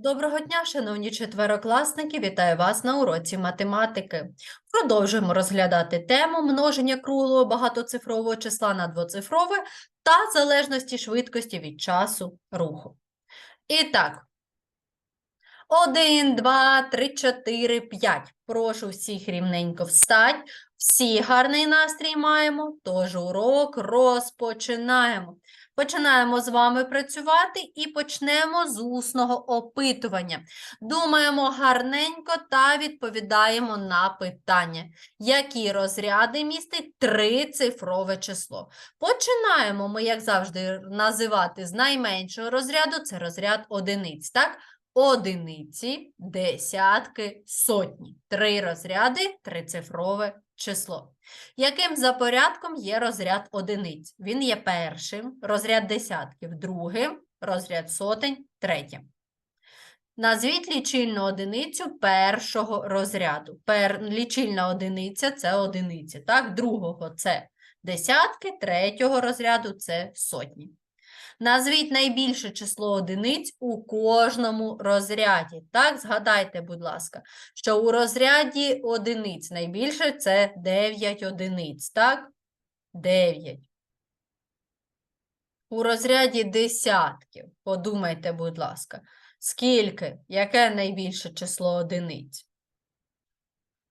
Доброго дня, шановні четверокласники! Вітаю вас на уроці математики. Продовжуємо розглядати тему множення круглого багатоцифрового числа на двоцифрове та залежності швидкості від часу руху. І так, 1, 2, 3, 4, 5. Прошу всіх рівненько встать. Всі гарний настрій маємо, тож урок розпочинаємо. Починаємо з вами працювати і почнемо з усного опитування. Думаємо гарненько та відповідаємо на питання, які розряди містить трицифрове число. Починаємо ми, як завжди, називати з найменшого розряду, це розряд одиниць, так? Одиниці, десятки, сотні. Три розряди, трицифрове число. Яким за порядком є розряд одиниць? Він є першим, розряд десятків, другим, розряд сотень, третім. Назвіть лічильну одиницю першого розряду. Пер... Лічильна одиниця це одиниці, так? Другого це десятки, третього розряду це сотні. Назвіть найбільше число одиниць у кожному розряді. Так, згадайте, будь ласка, що у розряді одиниць найбільше це 9 одиниць, так? 9. У розряді десятків, подумайте, будь ласка, скільки, яке найбільше число одиниць?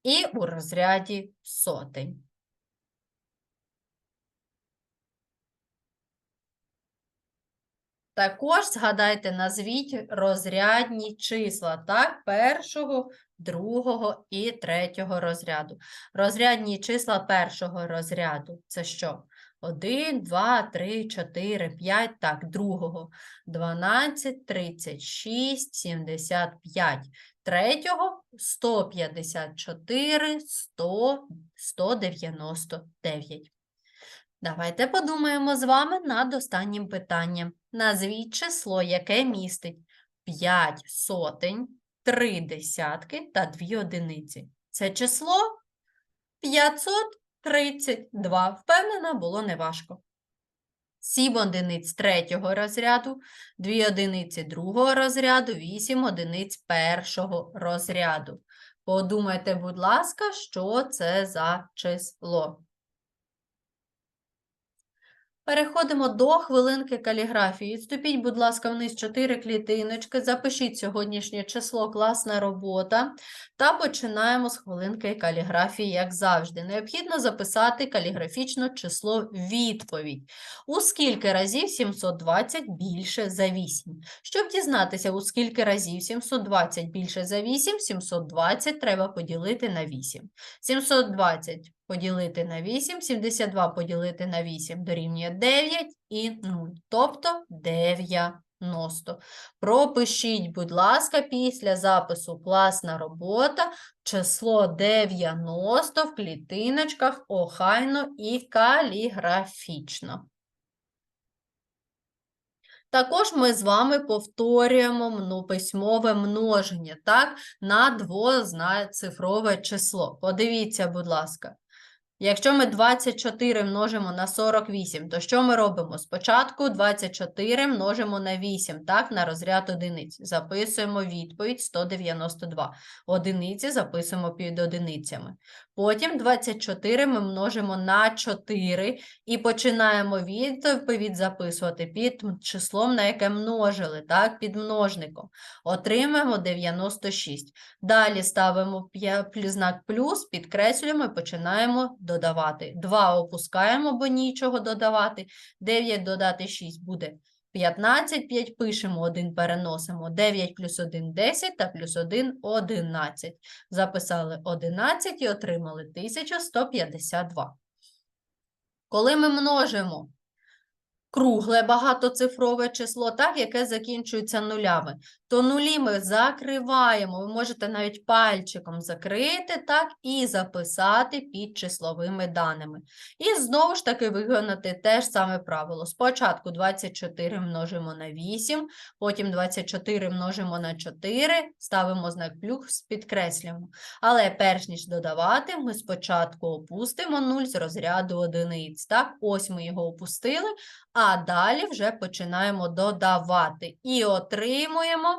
І у розряді сотень. Також згадайте, назвіть розрядні числа, так, першого, другого і третього розряду. Розрядні числа першого розряду це що? 1, 2, 3, 4, 5, так, другого 12, 36, 75, третього 154, 100, 199. Давайте подумаємо з вами над останнім питанням. Назвіть число, яке містить 5 сотень, 3 десятки та 2 одиниці. Це число 532. Впевнена, було неважко. 7 одиниць третього розряду, 2 одиниці другого розряду, 8 одиниць першого розряду. Подумайте, будь ласка, що це за число. Переходимо до хвилинки каліграфії. Відступіть, будь ласка, вниз 4 клітиночки, запишіть сьогоднішнє число класна робота та починаємо з хвилинки каліграфії, як завжди. Необхідно записати каліграфічно число відповідь. У скільки разів 720 більше за 8? Щоб дізнатися, у скільки разів 720 більше за 8, 720 треба поділити на 8. 720 поділити на 8, 72 поділити на 8 дорівнює 9 і 0, тобто 90. Пропишіть, будь ласка, після запису класна робота, число 90 в клітиночках охайно і каліграфічно. Також ми з вами повторюємо мно- письмове множення так, на двоцифрове число. Подивіться, будь ласка. Якщо ми 24 множимо на 48, то що ми робимо? Спочатку 24 множимо на 8, так, на розряд одиниць. Записуємо відповідь 192. Одиниці записуємо під одиницями. Потім 24 ми множимо на 4 і починаємо відповідь записувати під числом, на яке множили, так, під множником. Отримаємо 96. Далі ставимо знак плюс, підкреслюємо і починаємо додавати. 2 опускаємо, бо нічого додавати. 9 додати 6 буде 15, 5 пишемо, 1 переносимо. 9 плюс 1 – 10 та плюс 1 – 11. Записали 11 і отримали 1152. Коли ми множимо кругле багатоцифрове число, так, яке закінчується нулями, то нулі ми закриваємо. Ви можете навіть пальчиком закрити так, і записати під числовими даними. І знову ж таки виконати те ж саме правило. Спочатку 24 множимо на 8, потім 24 множимо на 4, ставимо знак плюс, підкреслюємо. Але перш ніж додавати, ми спочатку опустимо 0 з розряду одиниць. Так, ось ми його опустили, а далі вже починаємо додавати і отримуємо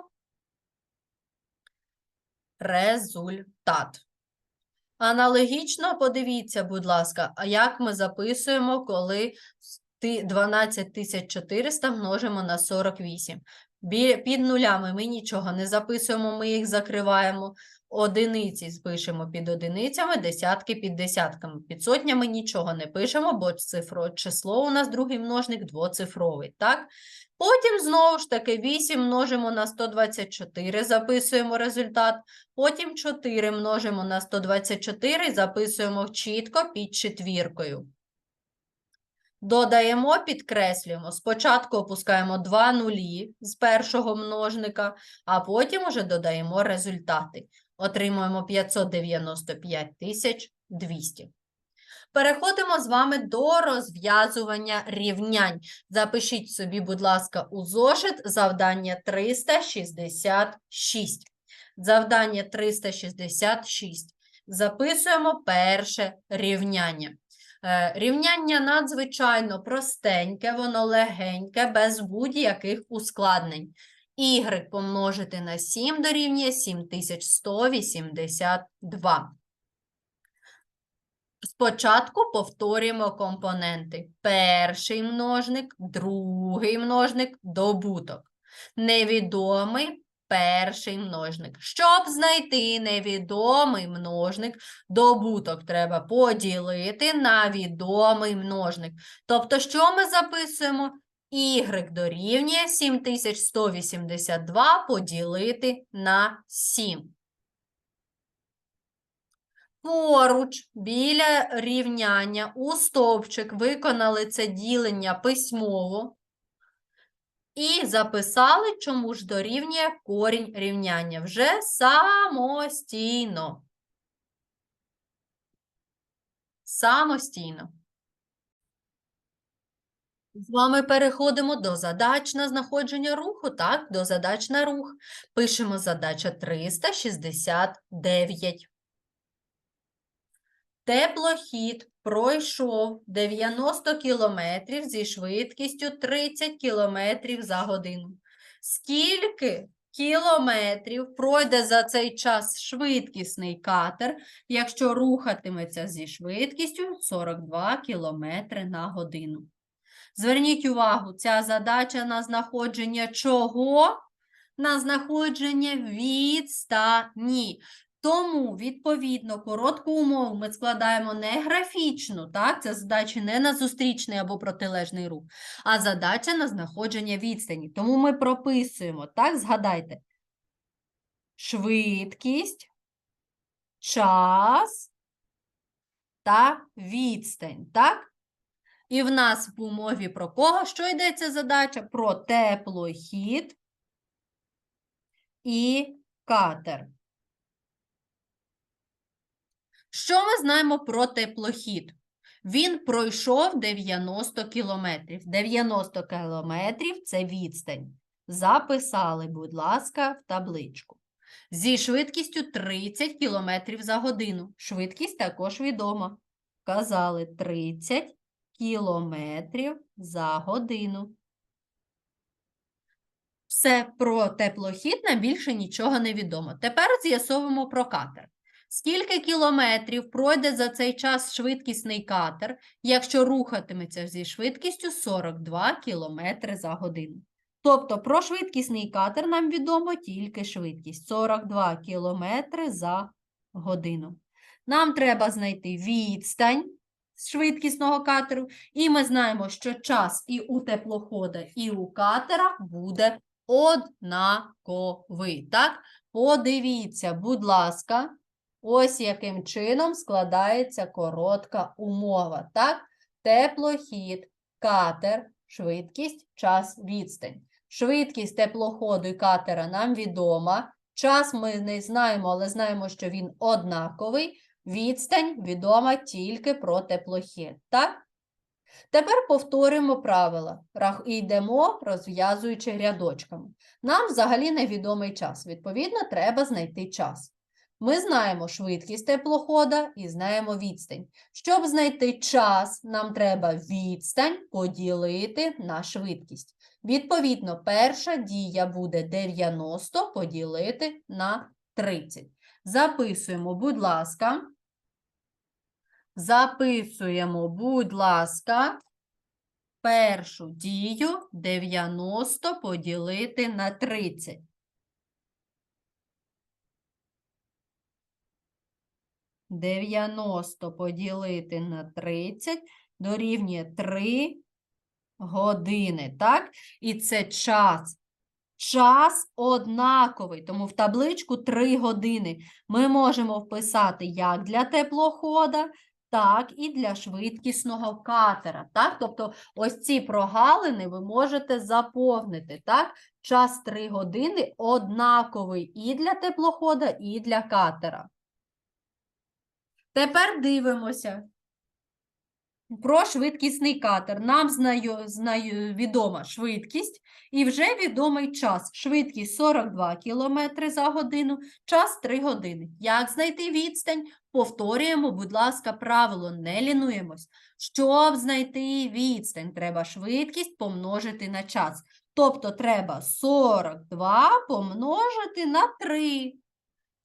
результат. Аналогічно подивіться, будь ласка, як ми записуємо, коли 12400 множимо на 48. Під нулями ми нічого не записуємо, ми їх закриваємо. Одиниці спишемо під одиницями, десятки під десятками. Під сотнями нічого не пишемо, бо цифро, число у нас другий множник двоцифровий. Так? Потім знову ж таки 8 множимо на 124, записуємо результат. Потім 4 множимо на 124, записуємо чітко під четвіркою. Додаємо, підкреслюємо. Спочатку опускаємо 2 нулі з першого множника, а потім уже додаємо результати. Отримуємо 595 200. Переходимо з вами до розв'язування рівнянь. Запишіть собі, будь ласка, у зошит завдання 366. Завдання 366. Записуємо перше рівняння. Е, Рівняння надзвичайно простеньке, воно легеньке, без будь-яких ускладнень. Y помножити на 7 дорівнює 7182. Спочатку повторюємо компоненти. Перший множник, другий множник, добуток. Невідомий перший множник. Щоб знайти невідомий множник, добуток треба поділити на відомий множник. Тобто, що ми записуємо? Y дорівнює 7182 поділити на 7. Поруч, біля рівняння, у стовпчик виконали це ділення письмово і записали, чому ж дорівнює корінь рівняння вже самостійно. Самостійно. З вами переходимо до задач на знаходження руху, так, до задач на рух. Пишемо задача 369. Теплохід пройшов 90 кілометрів зі швидкістю 30 кілометрів за годину. Скільки кілометрів пройде за цей час швидкісний катер, якщо рухатиметься зі швидкістю 42 кілометри на годину? Зверніть увагу, ця задача на знаходження чого? На знаходження відстані. Тому, відповідно, коротку умову ми складаємо не графічну, так? Це задача не на зустрічний або протилежний рух, а задача на знаходження відстані. Тому ми прописуємо, так, згадайте, швидкість, час та відстань, так? І в нас в умові про кого? Що йдеться задача? Про теплохід і катер. Що ми знаємо про теплохід? Він пройшов 90 кілометрів. 90 кілометрів – це відстань. Записали, будь ласка, в табличку. Зі швидкістю 30 кілометрів за годину. Швидкість також відома. Вказали 30 кілометрів за годину. Все про теплохід нам більше нічого не відомо. Тепер з'ясовуємо про катер. Скільки кілометрів пройде за цей час швидкісний катер, якщо рухатиметься зі швидкістю 42 кілометри за годину? Тобто про швидкісний катер нам відомо тільки швидкість 42 кілометри за годину. Нам треба знайти відстань швидкісного катеру, і ми знаємо, що час і у теплохода, і у катера буде однаковий. Так? Подивіться, будь ласка, ось яким чином складається коротка умова. Так? Теплохід, катер, швидкість, час, відстань. Швидкість теплоходу і катера нам відома. Час ми не знаємо, але знаємо, що він однаковий. Відстань відома тільки про теплохід. Так? Тепер повторимо правила. І йдемо, розв'язуючи рядочками. Нам взагалі невідомий час. Відповідно, треба знайти час. Ми знаємо швидкість теплохода і знаємо відстань. Щоб знайти час, нам треба відстань поділити на швидкість. Відповідно, перша дія буде 90 поділити на 30. Записуємо, будь ласка. Записуємо, будь ласка, першу дію 90 поділити на 30. Дев'яносто поділити на 30 дорівнює 3 години, так? І це час. Час однаковий, тому в табличку 3 години ми можемо вписати як для теплохода, так і для швидкісного катера. Так? Тобто ось ці прогалини ви можете заповнити. Так? Час 3 години однаковий і для теплохода, і для катера. Тепер дивимося. Про швидкісний катер. Нам знаю, знаю, відома швидкість і вже відомий час. Швидкість 42 км за годину, час 3 години. Як знайти відстань? Повторюємо, будь ласка, правило, не лінуємось. Щоб знайти відстань, треба швидкість помножити на час. Тобто треба 42 помножити на 3.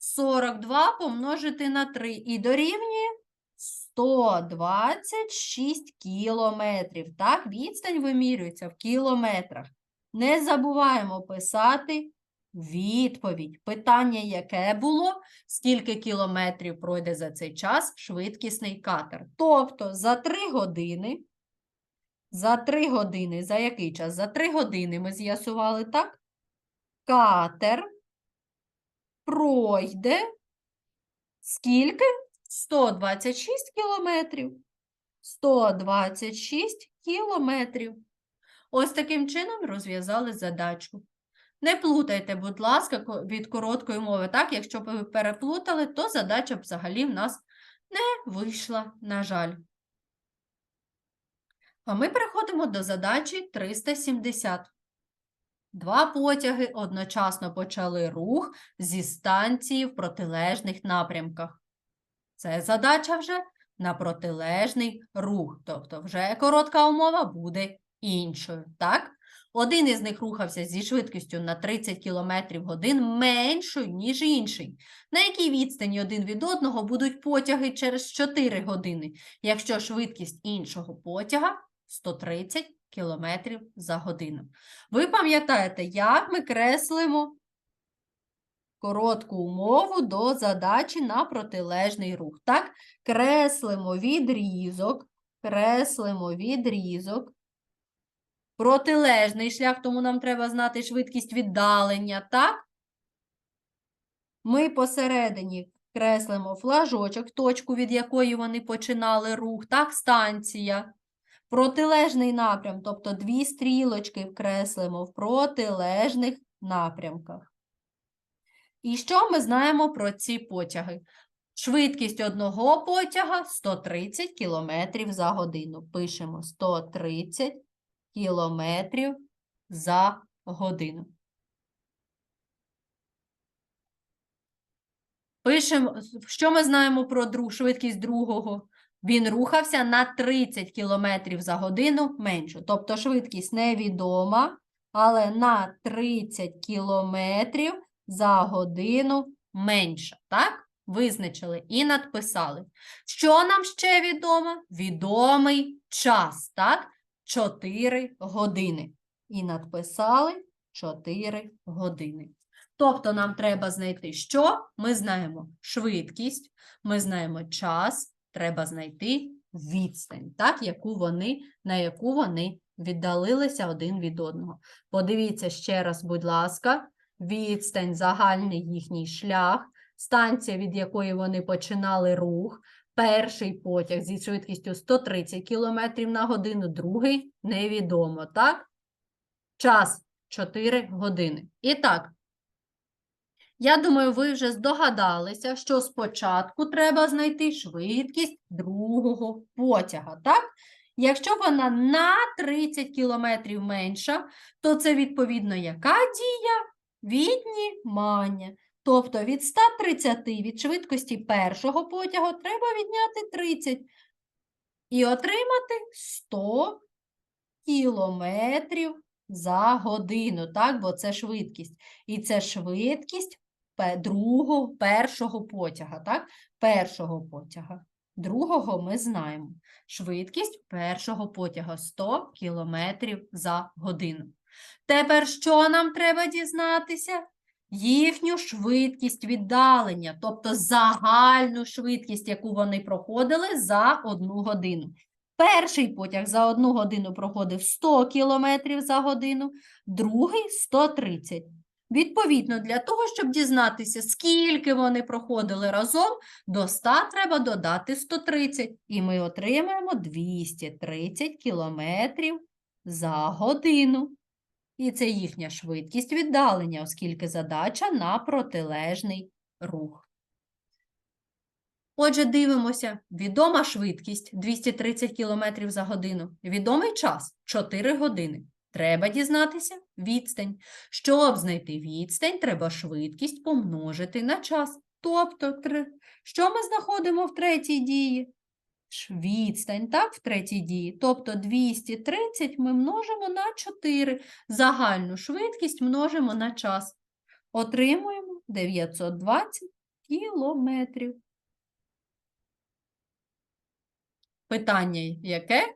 42 помножити на 3 і дорівнює 126 кілометрів. Так, відстань вимірюється в кілометрах. Не забуваємо писати відповідь. Питання, яке було, скільки кілометрів пройде за цей час швидкісний катер. Тобто за 3 години, за 3 години, за який час? За 3 години ми з'ясували, так? Катер пройде скільки? 126 кілометрів. 126 кілометрів. Ось таким чином розв'язали задачу. Не плутайте, будь ласка, від короткої мови. Так, якщо б ви переплутали, то задача б взагалі в нас не вийшла, на жаль. А ми переходимо до задачі 370. Два потяги одночасно почали рух зі станції в протилежних напрямках. Це задача вже на протилежний рух, тобто вже коротка умова буде іншою, так? Один із них рухався зі швидкістю на 30 км годин меншою, ніж інший. На якій відстані один від одного будуть потяги через 4 години, якщо швидкість іншого потяга 130 км за годину. Ви пам'ятаєте, як ми креслимо коротку умову до задачі на протилежний рух. Так, креслимо відрізок, креслимо відрізок. Протилежний шлях, тому нам треба знати швидкість віддалення, так? Ми посередині креслимо флажочок, точку, від якої вони починали рух, так, станція. Протилежний напрям, тобто дві стрілочки вкреслимо в протилежних напрямках. І що ми знаємо про ці потяги? Швидкість одного потяга 130 км за годину. Пишемо 130 км за годину. Пишемо, що ми знаємо про друг, швидкість другого? Він рухався на 30 км за годину меншу. Тобто швидкість невідома, але на 30 км за годину менша. Так? Визначили і надписали. Що нам ще відомо? Відомий час, так? 4 години. І надписали 4 години. Тобто нам треба знайти, що? Ми знаємо швидкість, ми знаємо час, треба знайти відстань, так? яку вони, на яку вони віддалилися один від одного. Подивіться ще раз, будь ласка, відстань, загальний їхній шлях, станція, від якої вони починали рух, перший потяг зі швидкістю 130 км на годину, другий невідомо, так? Час 4 години. І так, я думаю, ви вже здогадалися, що спочатку треба знайти швидкість другого потяга, так? Якщо вона на 30 км менша, то це відповідно яка дія? Віднімання. Тобто від 130 від швидкості першого потягу треба відняти 30 і отримати 100 кілометрів за годину, так? Бо це швидкість. І це швидкість другого, першого потяга, так? Першого потяга. Другого ми знаємо. Швидкість першого потяга 100 км за годину. Тепер що нам треба дізнатися? Їхню швидкість віддалення, тобто загальну швидкість, яку вони проходили за одну годину. Перший потяг за одну годину проходив 100 км за годину, другий 130. Відповідно, для того, щоб дізнатися, скільки вони проходили разом, до 100 треба додати 130, і ми отримаємо 230 кілометрів за годину. І це їхня швидкість віддалення, оскільки задача на протилежний рух. Отже, дивимося. Відома швидкість 230 км за годину. Відомий час 4 години. Треба дізнатися відстань. Щоб знайти відстань, треба швидкість помножити на час. Тобто, тр- що ми знаходимо в третій дії? Відстань, так, в третій дії. Тобто 230 ми множимо на 4. Загальну швидкість множимо на час. Отримуємо 920 кілометрів. Питання яке?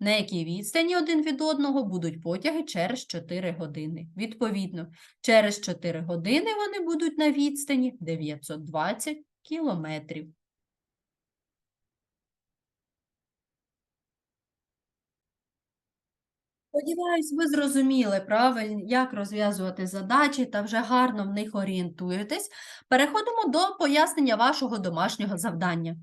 На якій відстані один від одного будуть потяги через 4 години? Відповідно, через 4 години вони будуть на відстані 920 кілометрів. Сподіваюсь, ви зрозуміли правильно, як розв'язувати задачі та вже гарно в них орієнтуєтесь. Переходимо до пояснення вашого домашнього завдання.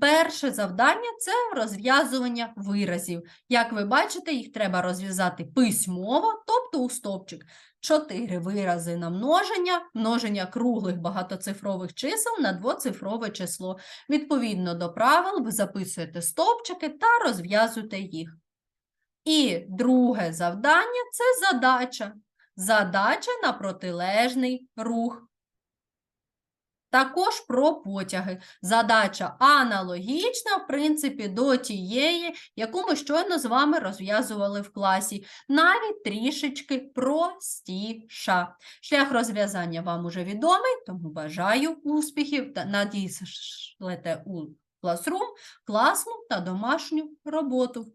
Перше завдання це розв'язування виразів. Як ви бачите, їх треба розв'язати письмово, тобто у стовпчик. Чотири вирази на множення, множення круглих багатоцифрових чисел на двоцифрове число. Відповідно до правил, ви записуєте стовпчики та розв'язуєте їх. І друге завдання це задача. Задача на протилежний рух. Також про потяги. Задача аналогічна, в принципі, до тієї, яку ми щойно з вами розв'язували в класі, навіть трішечки простіша. Шлях розв'язання вам уже відомий, тому бажаю успіхів та надіслете у Classroom класну та домашню роботу.